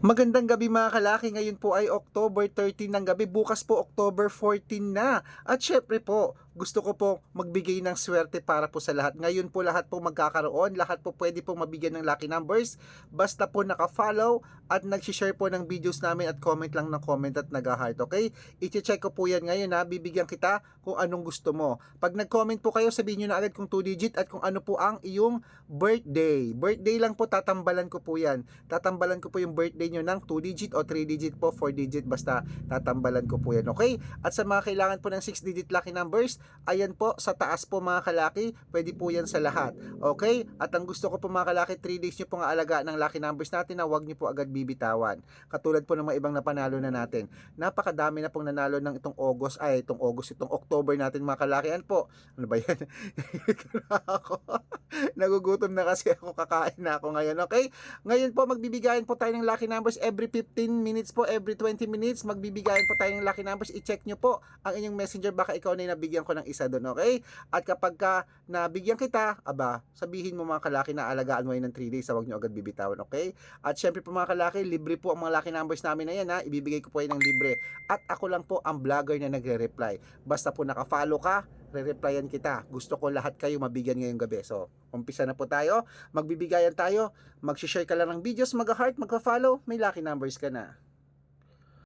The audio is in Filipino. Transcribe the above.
Magandang gabi mga kalaki. Ngayon po ay October 13 ng gabi. Bukas po October 14 na. At syempre po, gusto ko po magbigay ng swerte para po sa lahat. Ngayon po lahat po magkakaroon. Lahat po pwede po mabigyan ng lucky numbers. Basta po naka-follow at nag-share po ng videos namin at comment lang ng comment at nag-heart. Okay? I-check ko po yan ngayon ha. Bibigyan kita kung anong gusto mo. Pag nag-comment po kayo, sabihin nyo na agad kung 2 digit at kung ano po ang iyong birthday. Birthday lang po, tatambalan ko po yan. Tatambalan ko po yung birthday nyo ng 2 digit o 3 digit po, 4 digit, basta tatambalan ko po yan, okay? At sa mga kailangan po ng 6 digit lucky numbers, ayan po, sa taas po mga kalaki, pwede po yan sa lahat, okay? At ang gusto ko po mga kalaki, 3 days nyo po nga alaga ng lucky numbers natin na huwag nyo po agad bibitawan. Katulad po ng mga ibang napanalo na natin. Napakadami na pong nanalo ng itong August, ay itong August, itong October natin mga kalaki. Ano po? Ano ba yan? ako. Nagugutom na kasi ako, kakain na ako ngayon, okay? Ngayon po, magbibigayan po tayo ng lucky numbers every 15 minutes po, every 20 minutes, magbibigayan po tayo ng lucky numbers. I-check nyo po ang inyong messenger, baka ikaw na nabigyan ko ng isa doon, okay? At kapag ka nabigyan kita, aba, sabihin mo mga kalaki na alagaan mo yun ng 3 days, huwag nyo agad bibitawan, okay? At syempre po mga kalaki, libre po ang mga lucky numbers namin na yan, ha? Ibibigay ko po yan ng libre. At ako lang po ang vlogger na nagre-reply. Basta po naka-follow ka, re-replyan kita. Gusto ko lahat kayo mabigyan ngayong gabi. So, umpisa na po tayo. Magbibigayan tayo. Mag-share ka lang ng videos, mag-heart, mag-follow. May lucky numbers ka na.